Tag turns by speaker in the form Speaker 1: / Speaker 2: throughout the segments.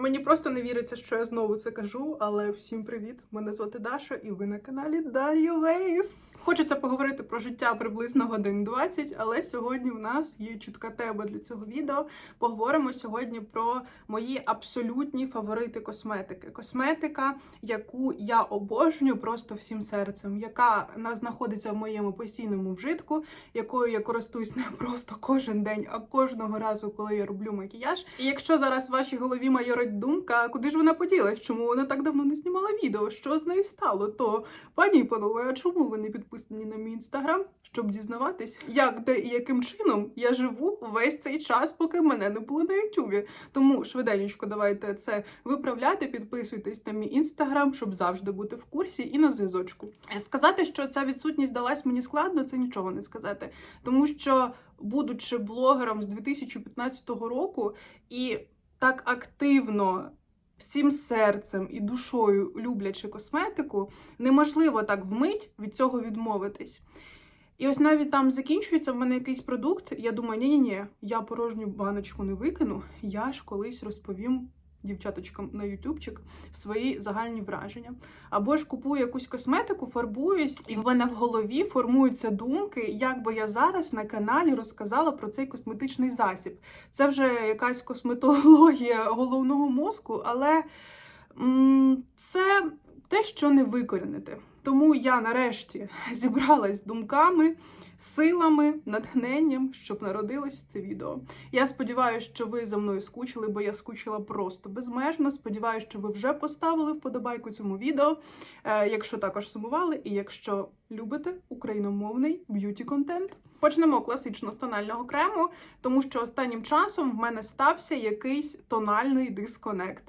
Speaker 1: Мені просто не віриться, що я знову це кажу, але всім привіт! Мене звати Даша, і ви на каналі Дар'ю Вейв. Хочеться поговорити про життя приблизно годин 20, але сьогодні в нас є чутка тема для цього відео. Поговоримо сьогодні про мої абсолютні фаворити косметики. Косметика, яку я обожнюю просто всім серцем, яка на- знаходиться в моєму постійному вжитку, якою я користуюсь не просто кожен день, а кожного разу, коли я роблю макіяж. І якщо зараз в вашій голові майорить думка, куди ж вона поділась, чому вона так давно не знімала відео, що з нею стало, то пані і панове, а чому ви не підписані на мій інстаграм, щоб дізнаватись, як, де і яким чином я живу весь цей час, поки мене не було на Ютубі. Тому швиденько давайте це виправляти, підписуйтесь на мій інстаграм, щоб завжди бути в курсі і на зв'язочку. Сказати, що ця відсутність далась мені складно, це нічого не сказати, тому що, будучи блогером з 2015 року і так активно. Всім серцем і душою люблячи косметику, неможливо так вмить від цього відмовитись. І ось навіть там закінчується в мене якийсь продукт. Я думаю, ні-ні-ні, я порожню баночку не викину. Я ж колись розповім дівчаточкам на ютубчик свої загальні враження. Або ж купую якусь косметику, фарбуюсь, і в мене в голові формуються думки, як би я зараз на каналі розказала про цей косметичний засіб. Це вже якась косметологія головного мозку, але це те, що не викорінити. Тому я нарешті зібралась думками, силами, натхненням, щоб народилось це відео. Я сподіваюся, що ви за мною скучили, бо я скучила просто безмежно. Сподіваюся, що ви вже поставили вподобайку цьому відео. Е, якщо також сумували, і якщо любите україномовний б'юті контент. Почнемо класично з тонального крему, тому що останнім часом в мене стався якийсь тональний дисконект.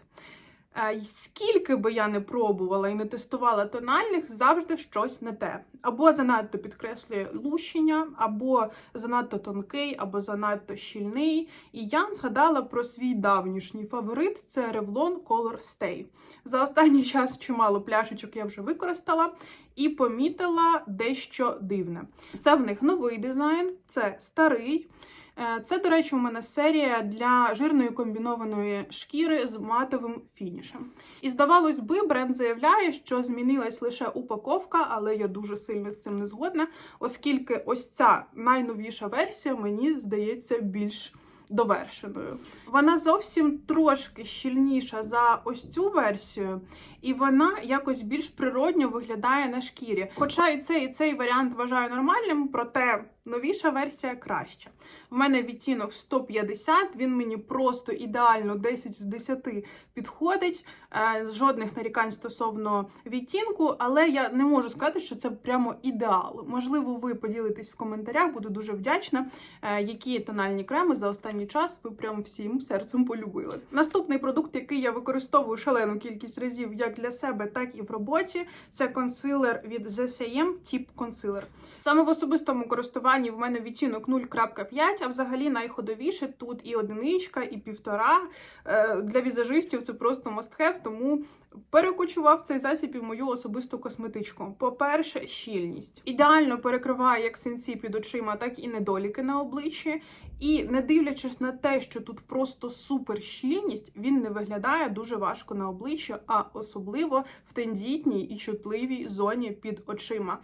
Speaker 1: Е, Скільки би я не пробувала і не тестувала тональних, завжди щось не те. Або занадто підкреслює лущення, або занадто тонкий, або занадто щільний. І я згадала про свій давнішній фаворит це Revlon Color Stay. За останній час чимало пляшечок я вже використала і помітила дещо дивне. Це в них новий дизайн, це старий. Е, Це, до речі, у мене серія для жирної комбінованої шкіри з матовим фінішем. І здавалось би, бренд заявляє, що змінилась лише упаковка, але я дуже сильно з цим не згодна, оскільки ось ця найновіша версія мені здається більш довершеною. Вона зовсім трошки щільніша за ось цю версію, і вона якось більш природньо виглядає на шкірі. Хоча і цей, і цей варіант вважаю нормальним, проте новіша версія краща. В мене відтінок 150, він мені просто ідеально 10 з 10 підходить. Е, Жодних нарікань стосовно відтінку, але я не можу сказати, що це прямо ідеал. Можливо, ви поділитесь в коментарях, буду дуже вдячна, е, які тональні креми за останній час ви прям всім серцем полюбили. Наступний продукт, який я використовую шалену кількість разів як для себе, так і в роботі, це консилер від ZCM Tip Concealer. Саме в особистому користуванні в мене відтінок 0.5, а взагалі найходовіше тут і одиничка, і півтора. Е, Для візажистів це просто must have, тому перекочував цей засіб і в мою особисту косметичку. По-перше, щільність. Ідеально перекриває як синці під очима, так і недоліки на обличчі. І не дивлячись на те, що тут просто супер щільність, він не виглядає дуже важко на обличчі, а особливо в тендітній і чутливій зоні під очима.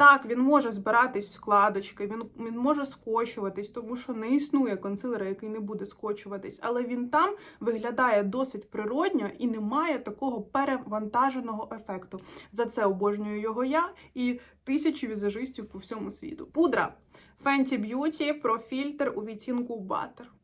Speaker 1: Так, він може збиратись складочки, він, він може скочуватись, тому що не існує консилера, який не буде скочуватись, але він там виглядає досить природньо і не має такого перевантаженого ефекту. За це обожнюю його я і тисячі візажистів по всьому світу. Пудра Fenty Beauty про фільтр у відтінку Butter.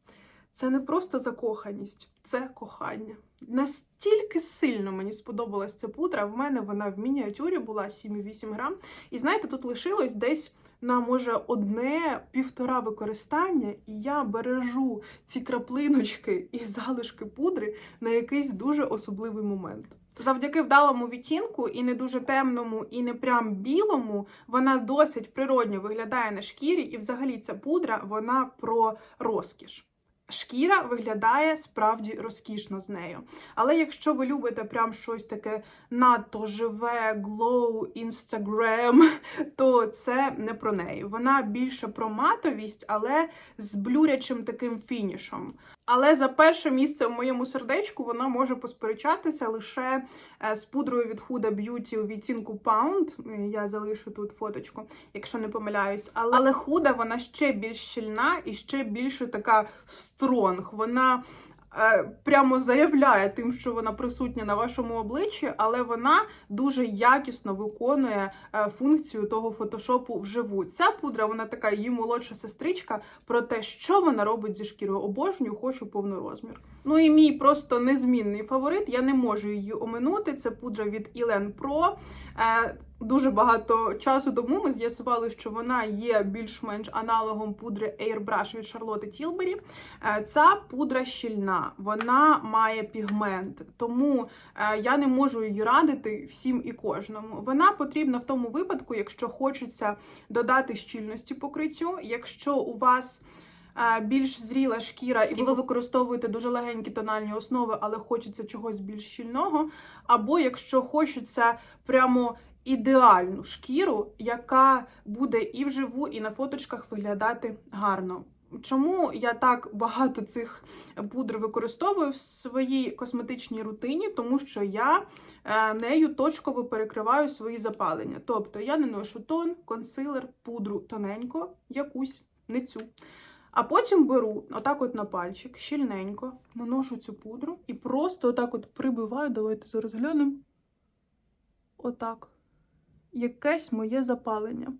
Speaker 1: Це не просто закоханість, це кохання. Настільки сильно мені сподобалась ця пудра. В мене вона в мініатюрі була 7,8 грам. І знаєте, тут лишилось десь на може одне-півтора використання, і я бережу ці краплиночки і залишки пудри на якийсь дуже особливий момент. Завдяки вдалому відтінку, і не дуже темному, і не прям білому, вона досить природньо виглядає на шкірі, і взагалі ця пудра вона про розкіш. Шкіра виглядає справді розкішно з нею. Але якщо ви любите прям щось таке надто живе, глоу, інстаграм, то це не про неї. Вона більше про матовість, але з блюрячим таким фінішом. Але за перше місце в моєму сердечку вона може посперечатися лише е, з пудрою від Huda Beauty у відтінку Pound. Е, Я залишу тут фоточку, якщо не помиляюсь. Але, але Huda вона ще більш щільна і ще більше така стронг. Вона прямо заявляє тим, що вона присутня на вашому обличчі, але вона дуже якісно виконує е, функцію того фотошопу вживу. Ця пудра, вона така її молодша сестричка про те, що вона робить зі шкірою. Обожнюю, хочу повнорозмір. Ну і мій просто незмінний фаворит. Я не можу її оминути. Це пудра від Elen Pro. Дуже багато часу тому ми з'ясували, що вона є більш-менш аналогом пудри Airbrush від Шарлотти Тілбері. Ця пудра щільна, вона має пігмент, тому е, я не можу її радити всім і кожному. Вона потрібна в тому випадку, якщо хочеться додати щільності покриттю, якщо у вас е, більш зріла шкіра, і ви використовуєте дуже легенькі тональні основи, але хочеться чогось більш щільного. Або якщо хочеться прямо ідеальну шкіру, яка буде і вживу, і на фоточках виглядати гарно. Чому я так багато цих пудр використовую в своїй косметичній рутині? Тому що я е, нею точково перекриваю свої запалення. Тобто я наношу тон, консилер, пудру тоненько, якусь, не цю. А потім беру отак от на пальчик, щільненько, наношу цю пудру і просто отак от прибиваю. Давайте зараз глянемо. Отак. Якесь моє запалення.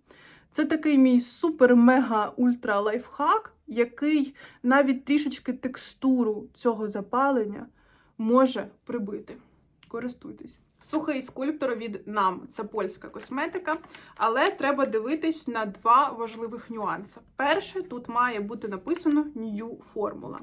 Speaker 1: Це такий мій супер-мега-ультра лайфхак, який навіть трішечки текстуру цього запалення може прибити. Користуйтесь. Сухий скульптор від нам це польська косметика, але треба дивитись на два важливих нюанси. Перше, тут має бути написано New Formula.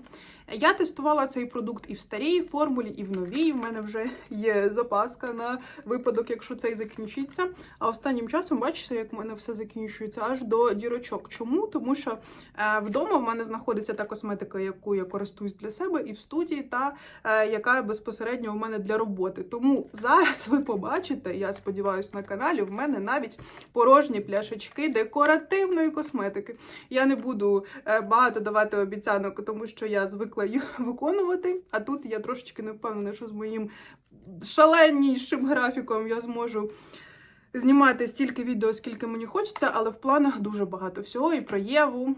Speaker 1: Я тестувала цей продукт і в старій формулі, і в новій. В мене вже є запаска на випадок, якщо цей закінчиться. А останнім часом бачите, як в мене все закінчується аж до дірочок. Чому? Тому що е, вдома в мене знаходиться та косметика, яку я користуюсь для себе, і в студії, та е, яка безпосередньо у мене для роботи. Тому зараз ви побачите, я сподіваюся, на каналі в мене навіть порожні пляшечки декоративної косметики. Я не буду е, багато давати обіцянок, тому що я звикла їх виконувати. А тут я трошечки не впевнена, що з моїм шаленішим графіком я зможу. Знімати стільки відео, скільки мені хочеться, але в планах дуже багато всього і про Єву.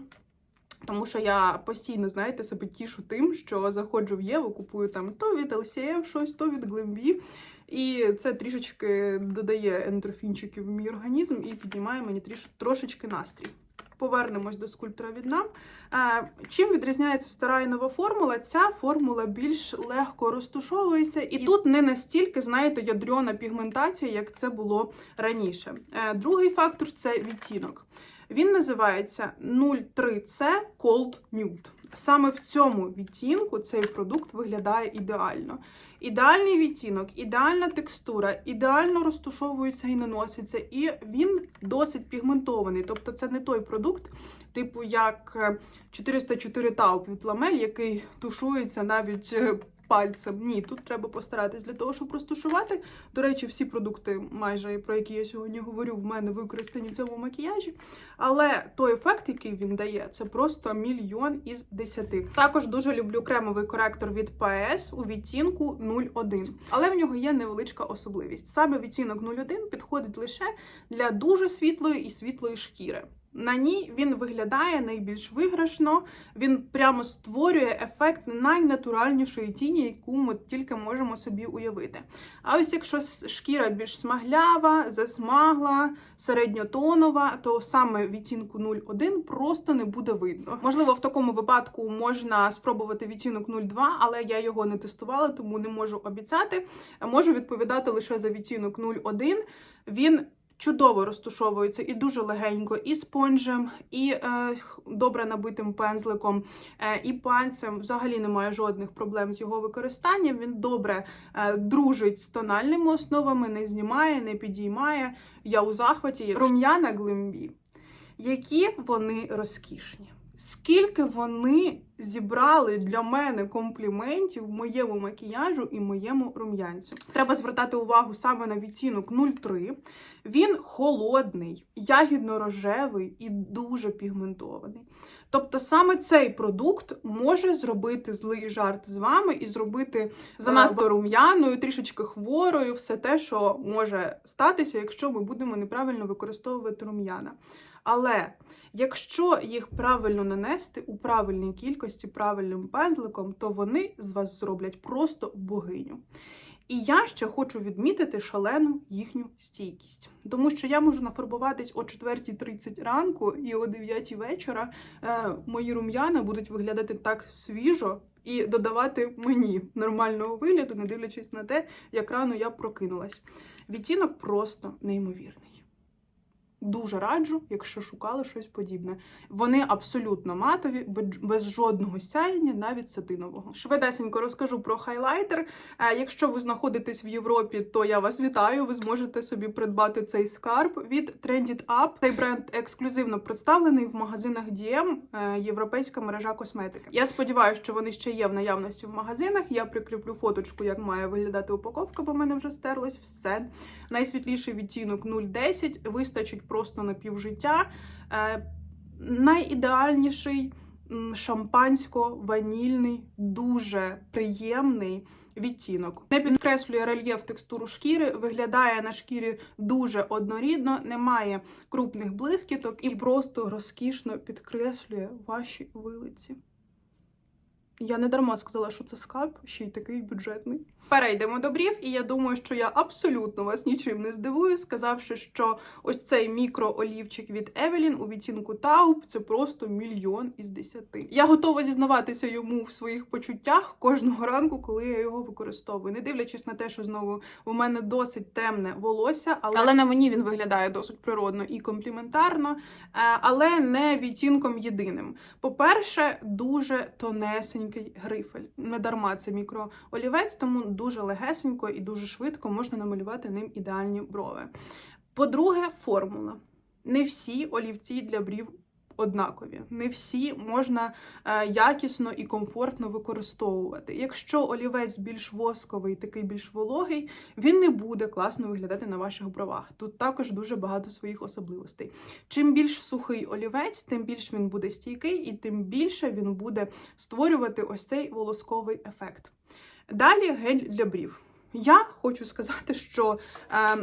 Speaker 1: Тому що я постійно, знаєте, себе тішу тим, що заходжу в Єву, купую там то від LCF щось, то від Glambi. І це трішечки додає ендорфінчиків в мій організм і піднімає мені тріш, трошечки настрій. Повернемось до скульптора від нам. Е, Чим відрізняється стара і нова формула? Ця формула більш легко розтушовується, і тут не настільки, знаєте, ядрена пігментація, як це було раніше. Е, Другий фактор це відтінок. Він називається 03C Cold Nude. Саме в цьому відтінку цей продукт виглядає ідеально. Ідеальний відтінок, ідеальна текстура, ідеально розтушовується і наноситься, і він досить пігментований. Тобто це не той продукт, типу як е, 404 Taupe від Ламель, який тушується навіть е, пальцем. Ні, тут треба постаратись для того, щоб розтушувати. До речі, всі продукти, майже про які я сьогодні говорю, в мене використані в цьому макіяжі. Але той ефект, який він дає, це просто мільйон із десяти. Також дуже люблю кремовий коректор від PS у відтінку 01. Але в нього є невеличка особливість. Саме відтінок 01 підходить лише для дуже світлої і світлої шкіри. На ній він виглядає найбільш виграшно, він прямо створює ефект найнатуральнішої тіні, яку ми тільки можемо собі уявити. А ось якщо шкіра більш смаглява, засмагла, середньотонова, то саме відтінку 01 просто не буде видно. Можливо, в такому випадку можна спробувати відтінок 02, але я його не тестувала, тому не можу обіцяти. Можу відповідати лише за відтінок 01. Він чудово розтушовується і дуже легенько, і спонжем, і е, добре набитим пензликом, е, і пальцем. Взагалі немає жодних проблем з його використанням. Він добре е, дружить з тональними основами, не знімає, не підіймає. Я у захваті. Рум'яна глимбі. Які вони розкішні. Скільки вони зібрали для мене компліментів в моєму макіяжу і моєму рум'янцю. Треба звертати увагу саме на відтінок 03. Він холодний, ягідно-рожевий і дуже пігментований. Тобто саме цей продукт може зробити злий жарт з вами і зробити занадто рум'яною, трішечки хворою, все те, що може статися, якщо ми будемо неправильно використовувати рум'яна. Але якщо їх правильно нанести у правильній кількості правильним пензликом, то вони з вас зроблять просто богиню. І я ще хочу відмітити шалену їхню стійкість, тому що я можу нафарбуватись о 4.30 ранку і о 9 вечора е, мої рум'яна будуть виглядати так свіжо і додавати мені нормального вигляду, не дивлячись на те, як рано я прокинулась. Відтінок просто неймовірний. Дуже раджу, якщо шукали щось подібне. Вони абсолютно матові, без- жодного сяєння, навіть сатинового. Швидесенько розкажу про хайлайтер. Е, Якщо ви знаходитесь в Європі, то я вас вітаю. Ви зможете собі придбати цей скарб від Trended Up. Цей бренд ексклюзивно представлений в магазинах DM, е, європейська мережа косметики. Я сподіваюся, що вони ще є в наявності в магазинах. Я прикріплю фоточку, як має виглядати упаковка, бо в мене вже стерлось все. Найсвітліший відтінок 0,10, вистачить просто на півжиття. Е, найідеальніший шампансько-ванільний, дуже приємний відтінок. Не підкреслює рельєф текстуру шкіри, виглядає на шкірі дуже однорідно, немає крупних блискіток і просто розкішно підкреслює ваші вилиці. Я не дарма сказала, що це скальп, ще й такий бюджетний. Перейдемо до брів, і я думаю, що я абсолютно вас нічим не здивую, сказавши, що ось цей мікроолівчик від Евелін у відтінку Тауп це просто мільйон із десяти. Я готова зізнаватися йому в своїх почуттях кожного ранку, коли я його використовую. Не дивлячись на те, що знову у мене досить темне волосся, але, але на мені він виглядає досить природно і компліментарно, е, але не відтінком єдиним. По-перше, дуже тонесенький грифель. Не дарма це мікроолівець, тому дуже легесенько і дуже швидко можна намалювати ним ідеальні брови. По-друге, формула. Не всі олівці для брів однакові. Не всі можна е, якісно і комфортно використовувати. Якщо олівець більш восковий, такий більш вологий, він не буде класно виглядати на ваших бровах. Тут також дуже багато своїх особливостей. Чим більш сухий олівець, тим більш він буде стійкий, і тим більше він буде створювати ось цей волосковий ефект. Далі гель для брів. Я хочу сказати, що е,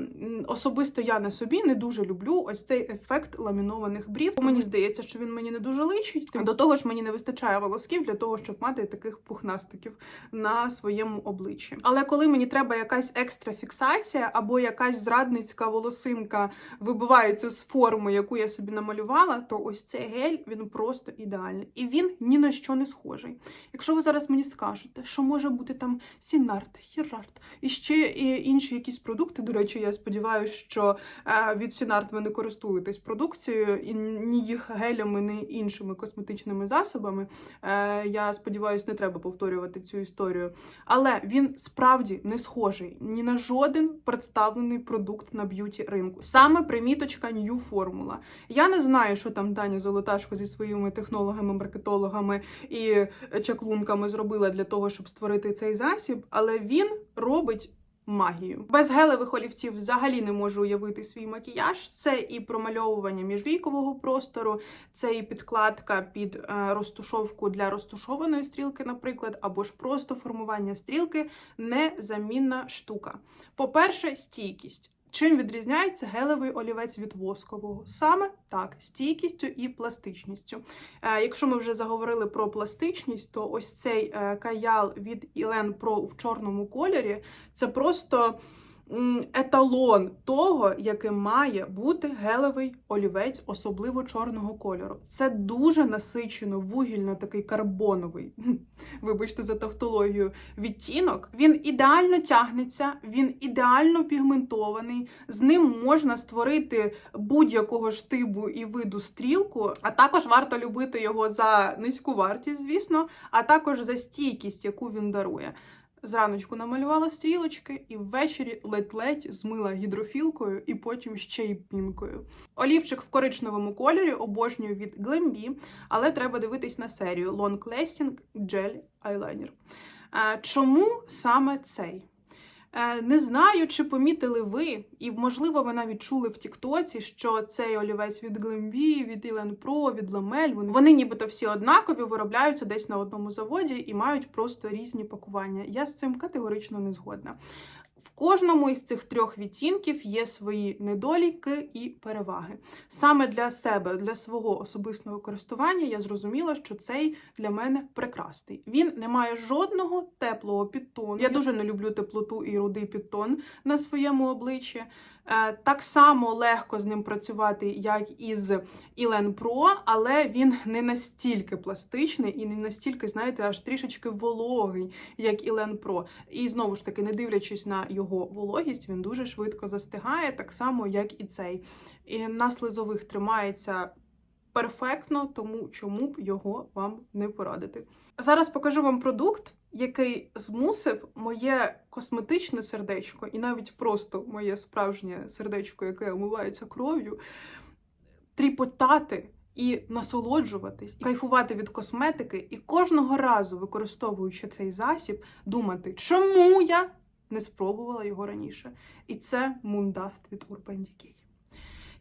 Speaker 1: особисто я на собі не дуже люблю ось цей ефект ламінованих брів. Мені здається, що він мені не дуже личить. До того ж, мені не вистачає волосків для того, щоб мати таких пухнастиків на своєму обличчі. Але коли мені треба якась екстра фіксація або якась зрадницька волосинка вибивається з форми, яку я собі намалювала, то ось цей гель він просто ідеальний. І він ні на що не схожий. Якщо ви зараз мені скажете, що може бути там Сінарт, Хірарт і ще і інші якісь продукти. До речі, я сподіваюся, що е, від Сінарт ви не користуєтесь продукцією і ні їх гелями, ні іншими косметичними засобами. Е, Я сподіваюся, не треба повторювати цю історію. Але він справді не схожий ні на жоден представлений продукт на б'юті ринку. Саме приміточка New Formula. Я не знаю, що там Таня Золоташко зі своїми технологами, маркетологами і чаклунками зробила для того, щоб створити цей засіб, але він робить. Магію без гелевих олівців взагалі не можу уявити свій макіяж. Це і промальовування міжвійкового простору, це і підкладка під е, розтушовку для розтушованої стрілки, наприклад, або ж просто формування стрілки незамінна штука. По-перше, стійкість. Чим відрізняється гелевий олівець від воскового? Саме так, стійкістю і пластичністю. Е, якщо ми вже заговорили про пластичність, то ось цей е, каял від Ілен Pro в чорному кольорі це просто еталон того, яким має бути гелевий олівець, особливо чорного кольору. Це дуже насичено, вугільно такий карбоновий. Вибачте за тавтологію. Відтінок він ідеально тягнеться, він ідеально пігментований. З ним можна створити будь-якого штибу і виду стрілку. А також варто любити його за низьку вартість, звісно, а також за стійкість, яку він дарує. Зраночку намалювала стрілочки і ввечері ледь-ледь змила гідрофілкою і потім ще й пінкою. Олівчик в коричневому кольорі обожнюю від Glambi, але треба дивитись на серію Long Lasting Gel Eyeliner. Чому саме цей? Е, Не знаю, чи помітили ви, і можливо ви навіть чули в Тіктоці, що цей олівець від Глембі, від Ілен Про, від Ламель. вони, вони нібито всі однакові, виробляються десь на одному заводі і мають просто різні пакування. Я з цим категорично не згодна. В кожному із цих трьох відтінків є свої недоліки і переваги. Саме для себе, для свого особистого користування, я зрозуміла, що цей для мене прекрасний. Він не має жодного теплого підтону. Я дуже не люблю теплоту і рудий підтон на своєму обличчі. Е, Так само легко з ним працювати, як із Elan Pro, але він не настільки пластичний і не настільки, знаєте, аж трішечки вологий, як Elan Pro. І знову ж таки, не дивлячись на його вологість, він дуже швидко застигає, так само, як і цей. І на слизових тримається перфектно, тому чому б його вам не порадити. Зараз покажу вам продукт, який змусив моє косметичне сердечко, і навіть просто моє справжнє сердечко, яке омивається кров'ю, тріпотати і насолоджуватись, кайфувати від косметики, і кожного разу, використовуючи цей засіб, думати, чому я не спробувала його раніше. І це Мундаст від Urban Decay.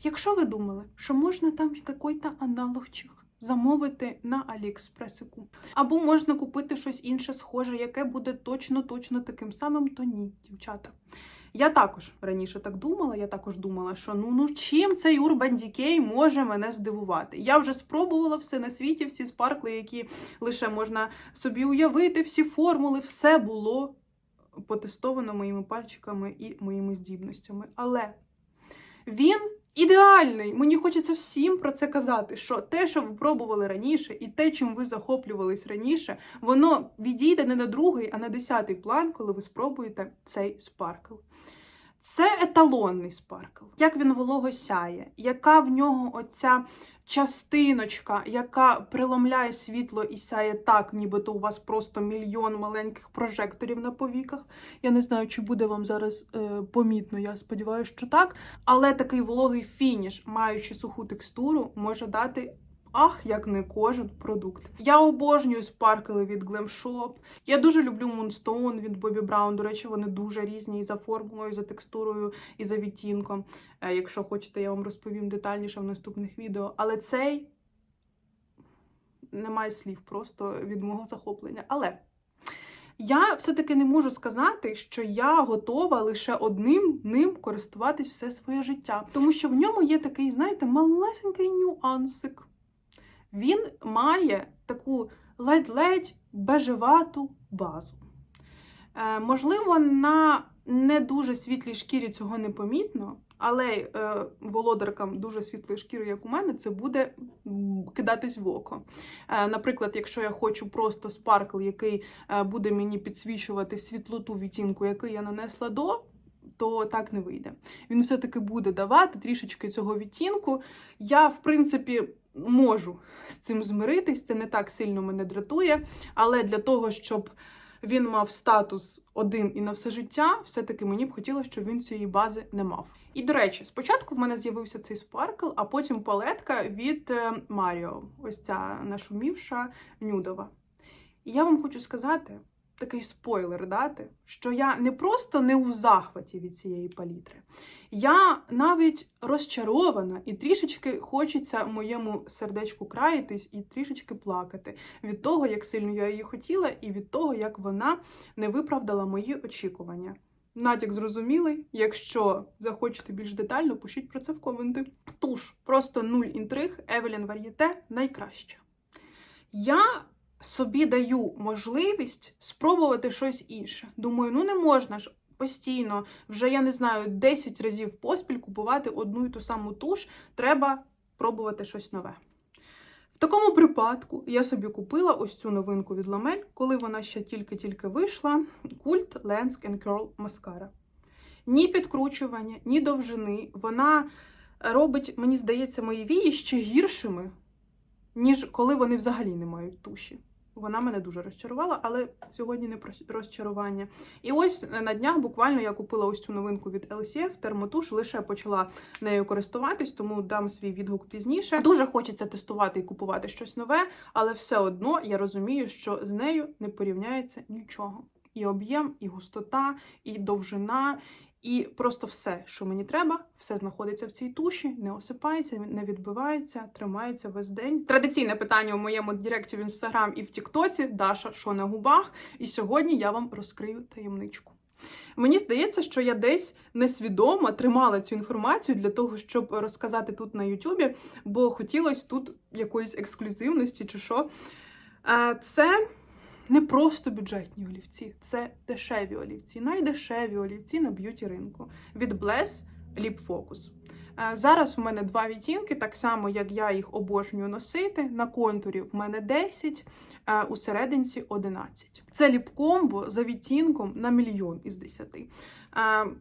Speaker 1: Якщо ви думали, що можна там якийсь аналогчик замовити на Аліекспресику, або можна купити щось інше схоже, яке буде точно-точно таким самим, то ні, дівчата. Я також раніше так думала. Я також думала, що ну ну чим цей Urban Decay може мене здивувати. Я вже спробувала все на світі, всі спаркли, які лише можна собі уявити, всі формули, все було потестовано моїми пальчиками і моїми здібностями. Але він ідеальний. Мені хочеться всім про це казати, що те, що ви пробували раніше, і те, чим ви захоплювались раніше, воно відійде не на другий, а на десятий план, коли ви спробуєте цей спаркл. Це еталонний спаркл. Як він волого сяє, яка в нього оця частиночка, яка преломляє світло і сяє так, нібито у вас просто мільйон маленьких прожекторів на повіках. Я не знаю, чи буде вам зараз е, помітно, я сподіваюся, що так. Але такий вологий фініш, маючи суху текстуру, може дати. Ах, як не кожен продукт. Я обожнюю спаркли від Glam Shop. Я дуже люблю Moonstone від Bobbi Brown. До речі, вони дуже різні і за формулою, і за текстурою, і за відтінком. Е, Якщо хочете, я вам розповім детальніше в наступних відео. Але цей немає слів просто від мого захоплення. Але я все-таки не можу сказати, що я готова лише одним ним користуватись все своє життя. Тому що в ньому є такий, знаєте, малесенький нюансик. Він має таку ледь-ледь бежевату базу. Е, можливо, на не дуже світлій шкірі цього не помітно, але е, володаркам дуже світлої шкіри, як у мене, це буде кидатись в око. Е, наприклад, якщо я хочу просто спаркл, який е, буде мені підсвічувати світлоту відтінку, який я нанесла до. То так не вийде. Він все-таки буде давати трішечки цього відтінку. Я, в принципі, можу з цим змиритись, це не так сильно мене дратує, але для того, щоб він мав статус один і на все життя, все-таки мені б хотілося, щоб він цієї бази не мав. І до речі, спочатку в мене з'явився цей спаркл, а потім палетка від е, Маріо. Ось ця нашумівша нюдова. І я вам хочу сказати. Такий спойлер дати, що я не просто не у захваті від цієї палітри, я навіть розчарована і трішечки хочеться моєму сердечку країтись і трішечки плакати від того, як сильно я її хотіла, і від того, як вона не виправдала мої очікування. Натяк зрозумілий. Якщо захочете більш детально, пишіть про це в коменти. Туш, просто нуль інтриг, Евелін Вар'єте найкраща. Я собі даю можливість спробувати щось інше. Думаю, ну не можна ж постійно, вже я не знаю, 10 разів поспіль купувати одну і ту саму туш. Треба пробувати щось нове. В такому припадку я собі купила ось цю новинку від Ламель, коли вона ще тільки-тільки вийшла. Культ Lens and Curl Mascara. Ні підкручування, ні довжини. Вона робить, мені здається, мої вії ще гіршими, ніж коли вони взагалі не мають туші. Вона мене дуже розчарувала, але сьогодні не про розчарування. І ось е, на днях буквально я купила ось цю новинку від LCF, термотуш, лише почала нею користуватись, тому дам свій відгук пізніше. Дуже хочеться тестувати і купувати щось нове, але все одно я розумію, що з нею не порівняється нічого. І об'єм, і густота, і довжина, і просто все, що мені треба, все знаходиться в цій туші, не осипається, не відбивається, тримається весь день. Традиційне питання у моєму директі в інстаграм і в Тіктоці Даша, що на губах. І сьогодні я вам розкрию таємничку. Мені здається, що я десь несвідомо тримала цю інформацію для того, щоб розказати тут на Ютубі, бо хотілося тут якоїсь ексклюзивності чи що. Е, Це не просто бюджетні олівці, це дешеві олівці, найдешеві олівці на б'юті ринку від Bless Lip Focus. Е, Зараз у мене два відтінки, так само як я їх обожнюю носити. На контурі в мене 10, е, у серединці 11. Це ліп-комбо за відтінком на мільйон із 10.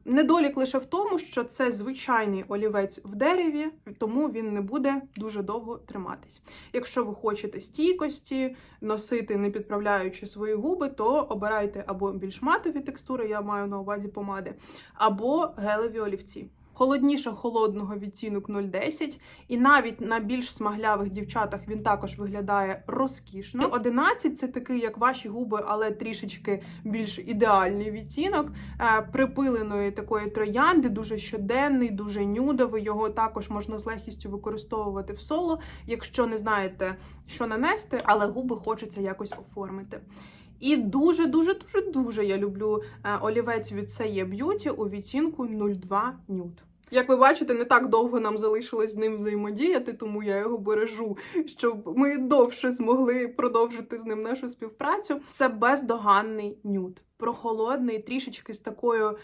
Speaker 1: Недолік лише в тому, що це звичайний олівець в дереві, тому він не буде дуже довго триматись. Якщо ви хочете стійкості, носити не підправляючи свої губи, то обирайте або більш матові текстури, я маю на увазі помади, або гелеві олівці. Холодніше холодного відтінок 0,10, і навіть на більш смаглявих дівчатах він також виглядає розкішно. 11 це такий, як ваші губи, але трішечки більш ідеальний відтінок е, припиленої такої троянди, дуже щоденний, дуже нюдовий. Його також можна з легкістю використовувати в соло, якщо не знаєте, що нанести, але губи хочеться якось оформити. І дуже, дуже, дуже, я люблю е, олівець від Сеє Beauty у відтінку 02 Nude. Як ви бачите, не так довго нам залишилось з ним взаємодіяти, тому я його бережу, щоб ми довше змогли продовжити з ним нашу співпрацю. Це бездоганний нюд, прохолодний, трішечки з такою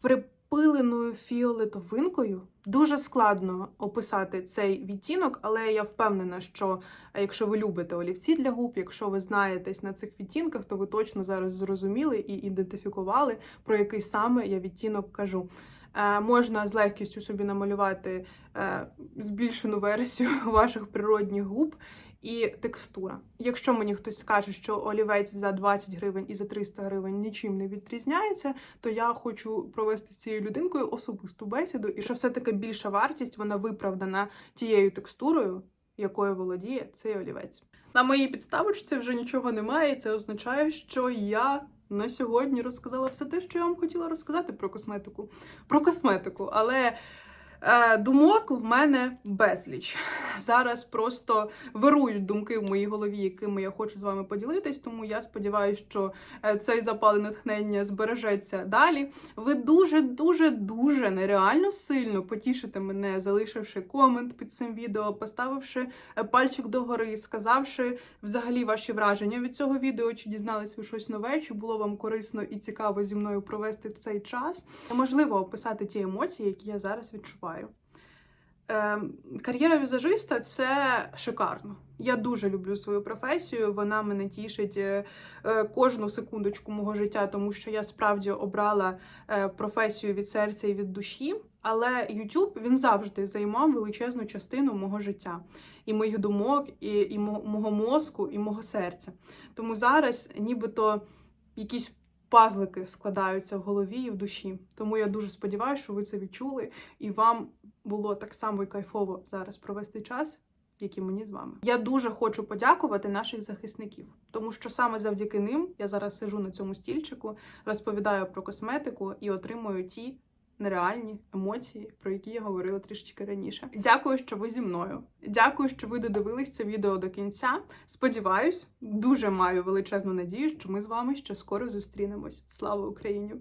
Speaker 1: припиленою фіолетовинкою. Дуже складно описати цей відтінок, але я впевнена, що якщо ви любите олівці для губ, якщо ви знаєтесь на цих відтінках, то ви точно зараз зрозуміли і ідентифікували, про який саме я відтінок кажу. Е, можна з легкістю собі намалювати е, збільшену версію ваших природних губ і текстура. Якщо мені хтось скаже, що олівець за 20 гривень і за 300 гривень нічим не відрізняється, то я хочу провести з цією людинкою особисту бесіду, і що все-таки більша вартість вона виправдана тією текстурою, якою володіє цей олівець. На моїй підставочці вже нічого немає. і Це означає, що я на сьогодні розказала все те, що я вам хотіла розказати про косметику. Про косметику, але думок в мене безліч. Зараз просто вирують думки в моїй голові, якими я хочу з вами поділитись. Тому я сподіваюся, що е, цей запал натхнення збережеться далі. Ви дуже, дуже, дуже нереально сильно потішите мене, залишивши комент під цим відео, поставивши е, пальчик догори, сказавши взагалі ваші враження від цього відео, чи дізнались ви щось нове, чи було вам корисно і цікаво зі мною провести цей час. Можливо, описати ті емоції, які я зараз відчуваю. Е, Кар'єра візажиста це шикарно. Я дуже люблю свою професію. Вона мене тішить е, е, кожну секундочку мого життя, тому що я справді обрала е, професію від серця і від душі. Але YouTube він завжди займав величезну частину мого життя, і моїх думок, і, і мого мозку, і мого серця. Тому зараз нібито якісь пазлики складаються в голові і в душі. Тому я дуже сподіваюся, що ви це відчули, і вам було так само і кайфово зараз провести час, як і мені з вами. Я дуже хочу подякувати наших захисників, тому що саме завдяки ним я зараз сижу на цьому стільчику, розповідаю про косметику і отримую ті. Нереальні емоції, про які я говорила трішечки раніше. Дякую, що ви зі мною. Дякую, що ви додивились це відео до кінця. Сподіваюсь, дуже маю величезну надію, що ми з вами ще скоро зустрінемось. Слава Україні!